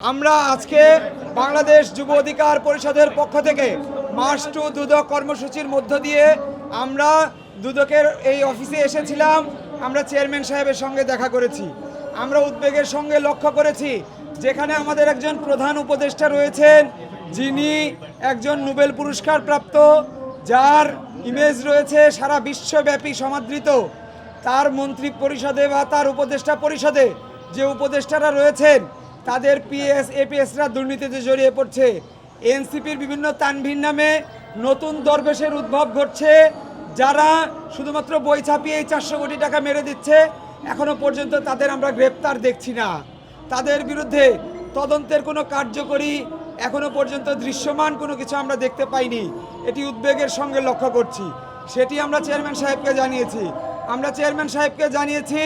আমরা আজকে বাংলাদেশ যুব অধিকার পরিষদের পক্ষ থেকে মার্চ টু দুদক কর্মসূচির মধ্য দিয়ে আমরা দুদকের এই অফিসে এসেছিলাম, আমরা চেয়ারম্যান সাহেবের সঙ্গে দেখা করেছি। আমরা উদ্বেগের সঙ্গে লক্ষ্য করেছি, যেখানে আমাদের একজন প্রধান উপদেষ্টা রয়েছেন, যিনি একজন নোবেল পুরস্কার প্রাপ্ত, যার ইমেজ রয়েছে সারা বিশ্বব্যাপী সমাদৃত। তার মন্ত্রী পরিষদে বা তার উপদেষ্টা পরিষদে যে উপদেষ্টারা রয়েছেন তাদের পিএস, এপিএসরা দুর্নীতিতে জড়িয়ে পড়ছে। এনসিপির বিভিন্ন তানভিন নামে নতুন দরবেশের উদ্ভব ঘটছে, যারা শুধুমাত্র বই ছাপিয়ে এই চারশো কোটি টাকা মেরে দিচ্ছে। এখনও পর্যন্ত তাদের আমরা গ্রেপ্তার দেখছি না। তাদের বিরুদ্ধে তদন্তের কোনো কার্যকরী এখনও পর্যন্ত দৃশ্যমান কোনো কিছু আমরা দেখতে পাইনি। এটি উদ্বেগের সঙ্গে লক্ষ্য করছি। সেটি আমরা চেয়ারম্যান সাহেবকে জানিয়েছি। আমরা চেয়ারম্যান সাহেবকে জানিয়েছি,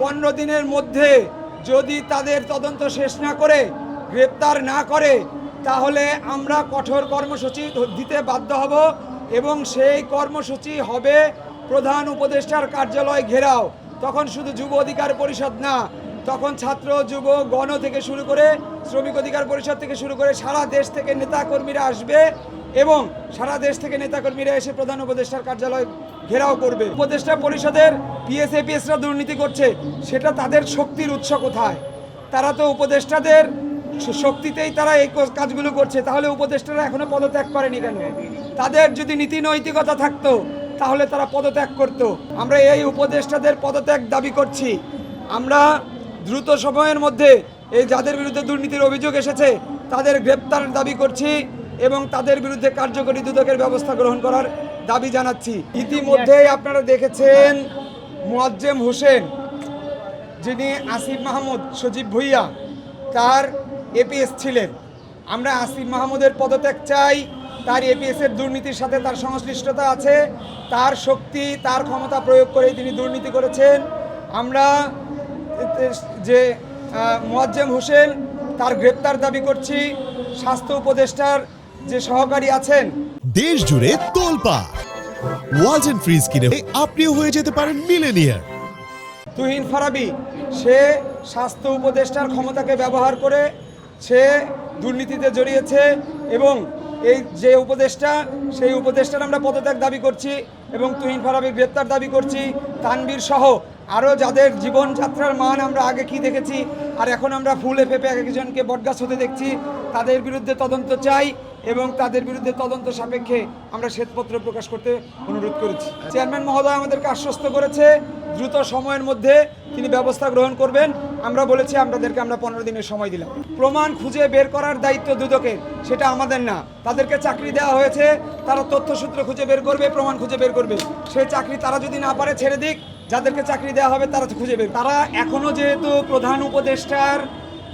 পনেরো দিনের মধ্যে যদি তাদের তদন্ত শেষ না করে, গ্রেপ্তার না করে, তাহলে আমরা কঠোর কর্মসূচি দিতে বাধ্য হব এবং সেই কর্মসূচি হবে প্রধান উপদেষ্টার কার্যালয় ঘেরাও। তখন শুধু যুব অধিকার পরিষদ না, তখন ছাত্র, যুব, গণ থেকে শুরু করে শ্রমিক অধিকার পরিষদ থেকে শুরু করে সারা দেশ থেকে নেতাকর্মীরা আসবে এবং সারা দেশ থেকে নেতাকর্মীরা এসে প্রধান উপদেষ্টার কার্যালয় ঘেরাও করবে। উপদেষ্টা পরিষদের পিএসএপিএসরা দুর্নীতি করছে, সেটা তাদের শক্তির উৎস কোথায়? তারা তো উপদেষ্টাদের শক্তিতেই তারা এই কাজগুলো করছে, তাহলে উপদেষ্টারা এখনও পদত্যাগ করেনি কেন? তাদের যদি নীতি নৈতিকতা থাকতো, তাহলে তারা পদত্যাগ করত। আমরা এই উপদেষ্টাদের পদত্যাগ দাবি করছি। আমরা দ্রুত সময়ের মধ্যে এই যাদের বিরুদ্ধে দুর্নীতির অভিযোগ এসেছে, তাদের গ্রেপ্তার দাবি করছি এবং তাদের বিরুদ্ধে কার্যকরী দুদকের ব্যবস্থা গ্রহণ করার দাবি জানাচ্ছি। ইতিমধ্যেই আপনারা দেখেছেন মোয়াজ্জেম হোসেন, যিনি আসিফ মাহমুদ, সজীব ভুইয়া, তার এপিএস ছিলেন। আমরা আসিফ মাহমুদের পদত্যাগ চাই। তার এপিএস এর দুর্নীতির সাথে তার সংশ্লিষ্টতা আছে। তার শক্তি, তার ক্ষমতা প্রয়োগ করে তিনি দুর্নীতি করেছেন। আমরা যে মোয়াজ্জেম হোসেন, তার গ্রেপ্তার দাবি করছি। স্বাস্থ্য উপদেষ্টার যে সহকারী আছেন দেশ জুড়ে তোলপা ওয়ালটন ফ্রিজ কিনে আপনিও হয়ে যেতে পারেন মিলেনিয়ার তুহিন ফারাবি, সে স্বাস্থ্য উপদেষ্টার ক্ষমতাকে ব্যবহার করে সে দুর্নীতিতে জড়িয়েছে এবং এই যে উপদেষ্টা, সেই উপদেষ্টার আমরা পদত্যাগ দাবি করছি এবং তুহিন ফারাবি গ্রেপ্তার দাবি করছি। তানবীর সহ আরও যাদের জীবনযাত্রার মান আমরা আগে কি দেখেছি, আর এখন আমরা ফুলে ফেপে এক একজনকে বটগাছ হতে দেখছি, তাদের বিরুদ্ধে তদন্ত চাই। এবং তাদের বিরুদ্ধে তদন্ত সাপেক্ষে আমরা শ্বেতপত্র প্রকাশ করতে অনুরোধ করেছি। চেয়ারম্যান মহোদয় আমাদেরকে আশ্বস্ত করেছে, দ্রুত সময়ের মধ্যে তিনি ব্যবস্থা গ্রহণ করবেন। আমরা বলেছি আপনাদেরকে আমরা পনেরো দিনের সময় দিলাম। প্রমাণ খুঁজে বের করার দায়িত্ব দুদকের, সেটা আমাদের না। তাদেরকে চাকরি দেওয়া হয়েছে, তারা তথ্যসূত্র খুঁজে বের করবে, প্রমাণ খুঁজে বের করবে। সেই চাকরি তারা যদি না পারে, ছেড়ে দিক। যাদেরকে চাকরি দেওয়া হবে, তারা খুঁজে বের তারা এখনও যেহেতু প্রধান উপদেষ্টার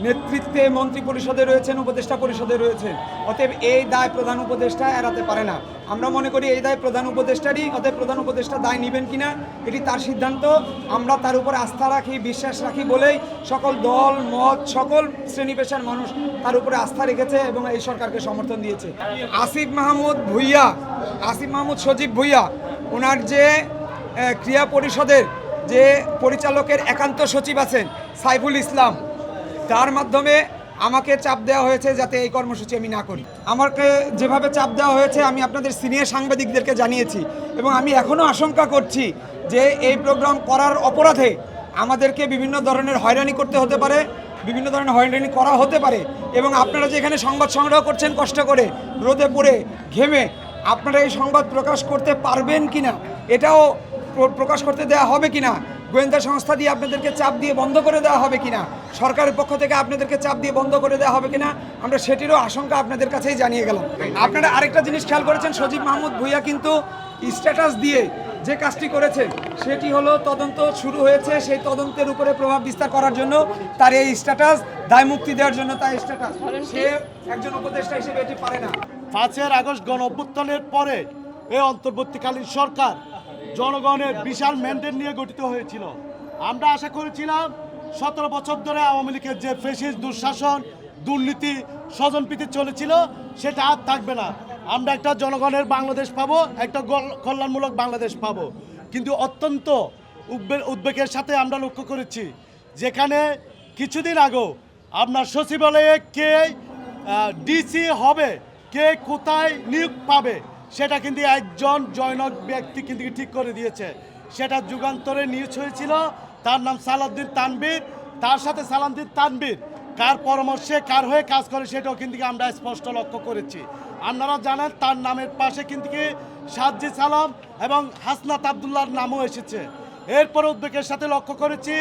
নেতৃত্বে মন্ত্রী পরিষদে রয়েছেন, উপদেষ্টা পরিষদে রয়েছেন। অতএব এই দায় প্রধান উপদেষ্টা এড়াতে পারে না। আমরা মনে করি এই দায় প্রধান উপদেষ্টারই, অতএব প্রধান উপদেষ্টা দায় নেবেন কিনা, এটি তার সিদ্ধান্ত। আমরা তার উপর আস্থা রাখি, বিশ্বাস রাখি বলেই সকল দল, মত, সকল শ্রেণি পেশার মানুষ তার উপরে আস্থা রেখেছে এবং এই সরকারকে সমর্থন দিয়েছে। আসিফ মাহমুদ ভুইয়া, আসিফ মাহমুদ সজীব ভুইয়া, ওনার যে ক্রিয়া পরিষদের যে পরিচালকের একান্ত সচিব আছেন, সাইফুল ইসলাম তার মাধ্যমে আমাকে চাপ দেওয়া হয়েছে যাতে এই কর্মসূচি আমি না করি। আমাকে যেভাবে চাপ দেওয়া হয়েছে, আমি আপনাদের সিনিয়র সাংবাদিকদেরকে জানিয়েছি এবং আমি এখনও আশঙ্কা করছি যে এই প্রোগ্রাম করার অপরাধে আমাদেরকে বিভিন্ন ধরনের হয়রানি করতে হতে পারে, বিভিন্ন ধরনের হয়রানি করা হতে পারে এবং আপনারা যে এখানে সংবাদ সংগ্রহ করছেন কষ্ট করে, রোদে পড়ে, ঘেমে, আপনারা এই সংবাদ প্রকাশ করতে পারবেন কিনা, এটাও প্রকাশ করতে দেওয়া হবে কিনা গোয়েন্দা সংস্থা দিয়ে আপনাদেরকে চাপ দিয়ে বন্ধ করে দেওয়া হবে কিনা? সরকারের পক্ষ থেকে আপনাদেরকে চাপ দিয়ে বন্ধ করে দেওয়া হবে কিনা? আমরা সেটিরও আশঙ্কা আপনাদের কাছেই জানিয়ে গেলাম। আপনারা আরেকটা জিনিস খেয়াল করেছেন সজীব মাহমুদ ভুইয়া কিন্তু স্ট্যাটাস দিয়ে যে কাজটি করেছে সেটি হলো তদন্ত শুরু হয়েছে সেই তদন্তের উপরে প্রভাব বিস্তার করার জন্য তার এই স্ট্যাটাস দায় মুক্তি দেওয়ার জন্য তার স্ট্যাটাস সে একজন উপদেষ্টা হিসেবে এটি পারে না। পাঁচের আগস্ট গণ অভ্যুত্থানের পরে এই অন্তর্বর্তীকালীন সরকার জনগণের বিশাল ম্যান্ডেট নিয়ে গঠিত হয়েছিল। আমরা আশা করেছিলাম, সতেরো বছর ধরে আওয়ামী লীগের যে ফেসিস দুঃশাসন, দুর্নীতি স্বজনপ্রীতি চলেছিল, সেটা আর থাকবে না। আমরা একটা জনগণের বাংলাদেশ পাবো, একটা কল্যাণমূলক বাংলাদেশ পাবো। কিন্তু অত্যন্ত উদ্বে- উদ্বেগের সাথে আমরা লক্ষ্য করেছি, যেখানে কিছুদিন আগেও আপনার সচিবালয়ে কে ডিসি হবে, কে কোথায় নিয়োগ পাবে সেটা কিন্তু একজন জয়নক ব্যক্তি কিন্তু ঠিক করে দিয়েছে। সেটা যুগান্তরে নিউজ হয়েছিল। তার নাম সালাউদ্দিন তানবীর তার সাথে সালাউদ্দিন তানবীর কার পরামর্শে কার হয়ে কাজ করে সেটাও কিন্তু আমরা স্পষ্ট লক্ষ্য করেছি। আপনারা জানেন তার নামের পাশে কিন্তু সাজ্জি সালাম এবং হাসনাত আবদুল্লাহর নামও এসেছে। এরপর উদ্বেগের সাথে লক্ষ্য করেছি,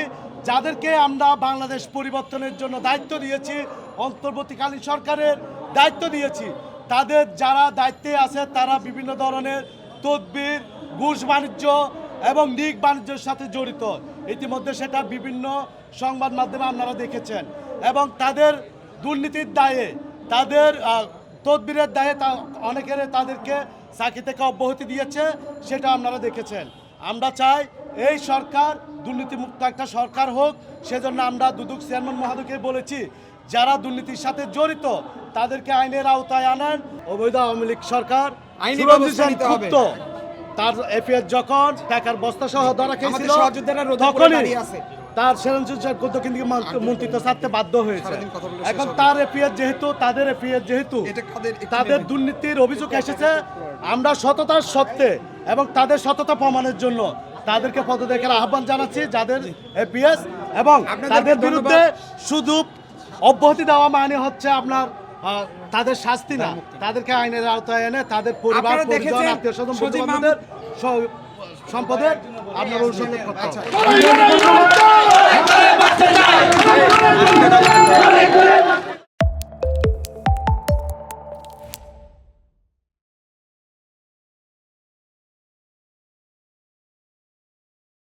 যাদেরকে আমরা বাংলাদেশ পরিবর্তনের জন্য দায়িত্ব দিয়েছি, অন্তর্বর্তীকালীন সরকারের দায়িত্ব দিয়েছি। তাদের যারা দায়িত্বে আছে, তারা বিভিন্ন ধরনের তদবির, ঘুষ বাণিজ্য এবং নিক বাণিজ্যের সাথে জড়িত। ইতিমধ্যে সেটা বিভিন্ন সংবাদ মাধ্যমে আপনারা দেখেছেন। এবং তাদের দুর্নীতির দায়ে, তাদের তদবিরের দায়ে তা, অনেকের তাদেরকে চাকরি থেকে অব্যাহতি দিয়েছে, সেটা আপনারা দেখেছেন। আমরা চাই এই সরকার দুর্নীতিমুক্ত একটা সরকার হোক, সেজন্য আমরা দুদুক চেয়ারম্যান মহাদুকে বলেছি, যারা দুর্নীতির সাথে জড়িত তাদেরকে আইনের আওতায় আনেন। অবৈধ আওয়ামী লীগ সরকার আইনি ব্যবস্থা নিতে হবে। তার এফিএস যখন টাকার বস্তা সহ ধরা খেয়েছিল তখনই তার গুপ্ত কিন্তু মন্ত্রিত্ব ছাড়তে বাধ্য হয়েছে। এখন তার এফিএস যেহেতু তাদের এফিএস যেহেতু তাদের দুর্নীতির অভিযোগ এসেছে। আমরা সততার সত্ত্বে এবং তাদের সততা প্রমাণের জন্য তাদেরকে পদত্যাগের আহ্বান জানাচ্ছি যাদের এপিএস এবং তাদের বিরুদ্ধে শুধু অব্যাহতি দেওয়া মানে হচ্ছে আপনার তাদের শাস্তি না। তাদেরকে আইনের আওতায় এনে তাদের পরিবার পরিজন আত্মীয় স্বজন বন্ধুবান্ধবদের সম্পদের আপনার অনুসন্ধান করতে